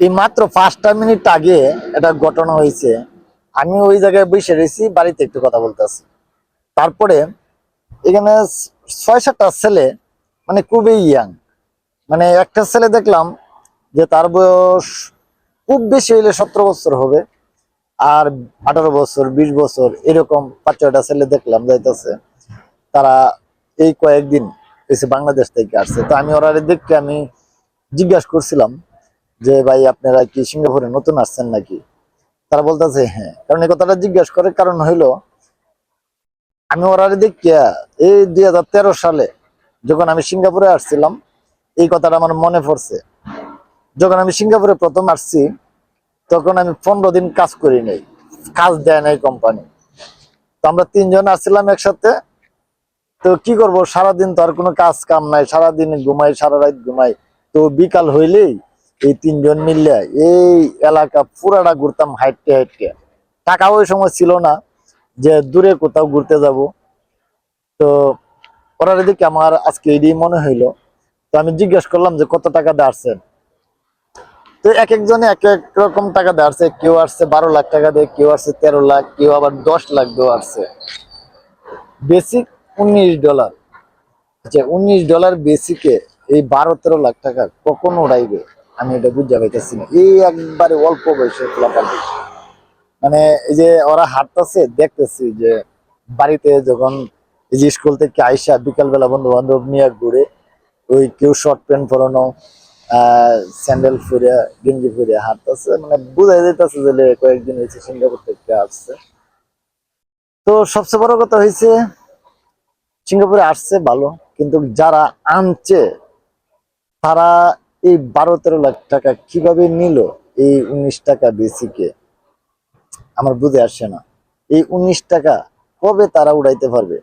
এই মাত্র পাঁচটা মিনিট আগে একটা ঘটনা হয়েছে। আমি ওই জায়গায় বসে রয়েছি, বাড়িতে একটু কথা বলতেছি তারপরে এখানে ছয় সাতটা ছেলে মানে খুবই ইয়াং মানে একটা ছেলে দেখলাম যে তার বয়স খুব বেশি হইলে সতেরো বছর হবে, আর আঠারো বছর, বিশ বছর, এরকম পাঁচ ছয়টা ছেলে দেখলাম যাইতেছে। তারা এই কয়েকদিন এসে বাংলাদেশ থেকে আসছে। তো আমি ওরা দেখে আমি জিজ্ঞাসা করছিলাম যে, ভাই, আপনারা কি সিঙ্গাপুরে নতুন আসছেন নাকি? তারা বলতেছে হ্যাঁ। কারণ এই কথাটা জিজ্ঞাসা করার কারণ হইল, আমি ওরা দেখিয়া এই দুই হাজার তেরো সালে যখন আমি সিঙ্গাপুরে আসছিলাম, এই কথাটা আমার মনে পড়ছে। যখন আমি সিঙ্গাপুরে প্রথম আসছি, তখন আমি পনেরো দিন কাজ করি নাই। কাজ দেয় নাই কোম্পানি। তো আমরা তিনজন আসছিলাম একসাথে। তো কি করব? সারাদিন তো আর কোনো কাজ কাম নাই। সারাদিন ঘুমাই, সারা রাত ঘুমাই। তো বিকাল হইলেই এই তিনজন মিললে এই এলাকা পুরাটা ঘুরতাম হাইটে হাইটে টাকা ওই সময় ছিল না যে দূরে কোথাও ঘুরতে যাব। তো ওরা দিকে আমার আজকে এটাই মনে হইল। তো আমি জিজ্ঞেস করলাম যে কত টাকা দিয়ে আসছেন? তো এক একজনে এক এক রকম টাকা দাঁড়ছে কেউ আসছে বারো লাখ টাকা দিয়ে, কেউ আসছে তেরো লাখ, কেউ আবার দশ লাখ দিয়েও আসছে। বেসিক উনিশ ডলার। আচ্ছা উনিশ ডলার বেসিকে এই বারো তেরো লাখ টাকা কখন উড়াইবে? আমি এটা বুঝতে পাইতেছি না। এই একবারে অল্প বয়সে মানে এই যে ওরা হাঁটতেছে, দেখতেছি যে বাড়িতে যখন এই যে স্কুল থেকে আইসা বিকালবেলা বন্ধু বান্ধব নিয়ে ঘুরে ওই কেউ শর্ট প্যান্ট পরানো স্যান্ডেল ফুরে গেঞ্জি ফুরে হাঁটতেছে মানে বোঝাই যাইতেছে যে কয়েকদিন হয়েছে সিঙ্গাপুর থেকে আসছে। তো সবচেয়ে বড় কথা হয়েছে সিঙ্গাপুরে আসছে ভালো, কিন্তু যারা আনছে, তারা এই বারো তেরো লাখ টাকা কীভাবে নিল এই উনিশ টাকা বেসিকে আমার বুঝে আসে না। এই উনিশ টাকা কবে তারা উড়াইতে পারবে?